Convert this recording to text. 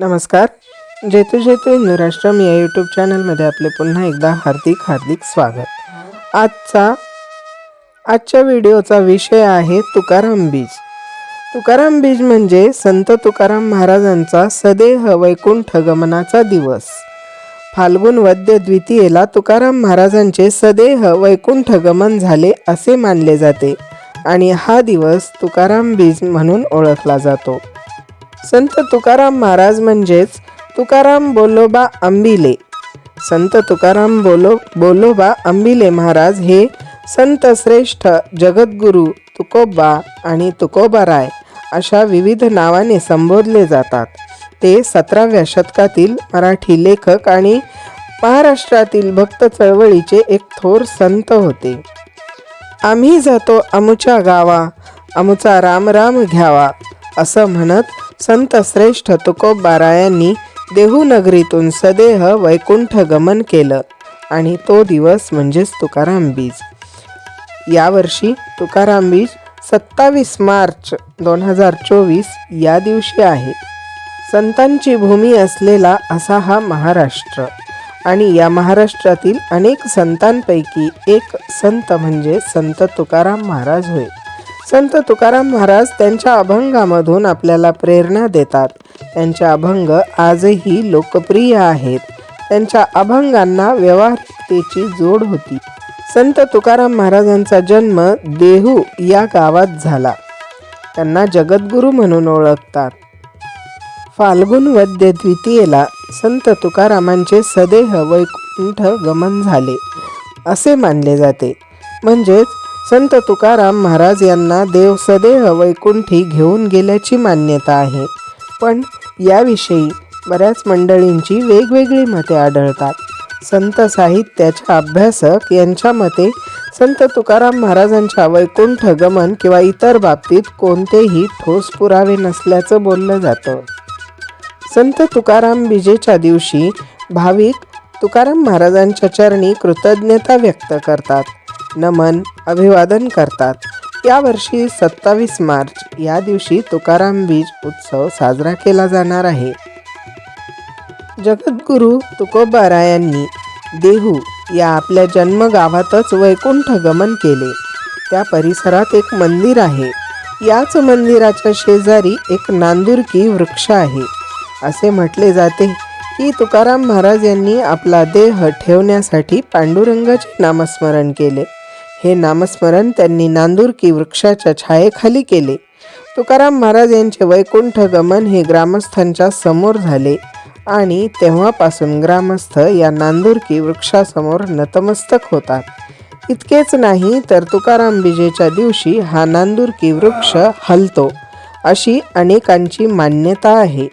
नमस्कार. जेतू जेतू हिंदू राष्ट्रम या यूट्यूब चॅनलमध्ये आपले पुन्हा एकदा हार्दिक हार्दिक स्वागत. आजचा आजच्या व्हिडिओचा विषय आहे तुकाराम बीज. तुकाराम बीज म्हणजे संत तुकाराम महाराजांचा सदेह वैकुंठ गमनाचा दिवस. फाल्गुन वद्य द्वितीयेला तुकाराम महाराजांचे सदेह वैकुंठ गमन झाले असे मानले जाते आणि हा दिवस तुकाराम बीज म्हणून ओळखला जातो. संत तुकाराम महाराज म्हणजेच तुकाराम बोलोबा आंबिले. संत तुकाराम बोलो बोलोबा आंबिले महाराज हे संत श्रेष्ठ जगद्गुरू तुकोबा आणि तुकोबाराय अशा विविध नावाने संबोधले जातात. ते सतराव्या शतकातील मराठी लेखक आणि महाराष्ट्रातील भक्त चळवळीचे एक थोर संत होते. आम्ही जातो अमुच्या गावा अमुचा राम राम घ्यावा असं म्हणत संत श्रेष्ठ तुकोबारायांनी देहू नगरीतून सदेह वैकुंठ गमन केलं आणि तो दिवस म्हणजेच तुकाराम बीज. यावर्षी तुकाराम बीज सत्तावीस मार्च दोन हजार चोवीस या दिवशी आहे. संतांची भूमी असलेला असा हा महाराष्ट्र आणि या महाराष्ट्रातील अनेक संतांपैकी एक संत म्हणजे संत तुकाराम महाराज होय. संत तुकाराम महाराज त्यांच्या अभंगामधून आपल्याला प्रेरणा देतात. त्यांचे अभंग आजही लोकप्रिय आहेत. त्यांच्या अभंगांना व्यवहारिकतेची जोड होती. संत तुकाराम महाराजांचा जन्म देहू या गावात झाला. त्यांना जगद्गुरू म्हणून ओळखतात. फाल्गुन वद्य द्वितीयेला संत तुकारामांचे सदेह वैकुंठ गमन झाले. असे मानले जाते. म्हणजेच संत तुकाराम महाराज यांना देव सदेह वैकुंठी घेऊन गेल्याची मान्यता आहे. पण याविषयी बऱ्याच मंडळींची वेगवेगळी मते आढळतात. संत साहित्याच्या अभ्यासक यांच्या मते संत तुकाराम महाराजांच्या वैकुंठ गमन किंवा इतर बाबतीत कोणतेही ठोस पुरावे नसल्याचं बोललं जातं. संत तुकाराम विजेच्या दिवशी भाविक तुकाराम महाराजांच्या चरणी कृतज्ञता व्यक्त करतात. नमन अभिवादन करतात. यावर्षी सत्तावीस मार्च या दिवशी तुकाराम बीज उत्सव साजरा केला जाणार आहे. जगद्गुरू तुकोबारायांनी देहू या आपल्या जन्मगावातच वैकुंठ गमन केले. त्या परिसरात एक मंदिर आहे. याच मंदिराच्या शेजारी एक नांदुरकी वृक्ष आहे. असे म्हटले जाते की तुकाराम महाराज यांनी आपला देह ठेवण्यासाठी पांडुरंगाचे नामस्मरण केले. हे नामस्मरण त्यांनी नांदुरकी वृक्षाच्या छायेखाली केले. तुकाराम महाराज यांचे वैकुंठ गमन हे ग्रामस्थांच्या समोर झाले आणि तेव्हापासून ग्रामस्थ या नांदुरकी वृक्षासमोर नतमस्तक होतात. इतकेच नाही तर तुकाराम बीजेच्या दिवशी हा नांदुरकी वृक्ष हलतो अशी अनेकांची मान्यता आहे.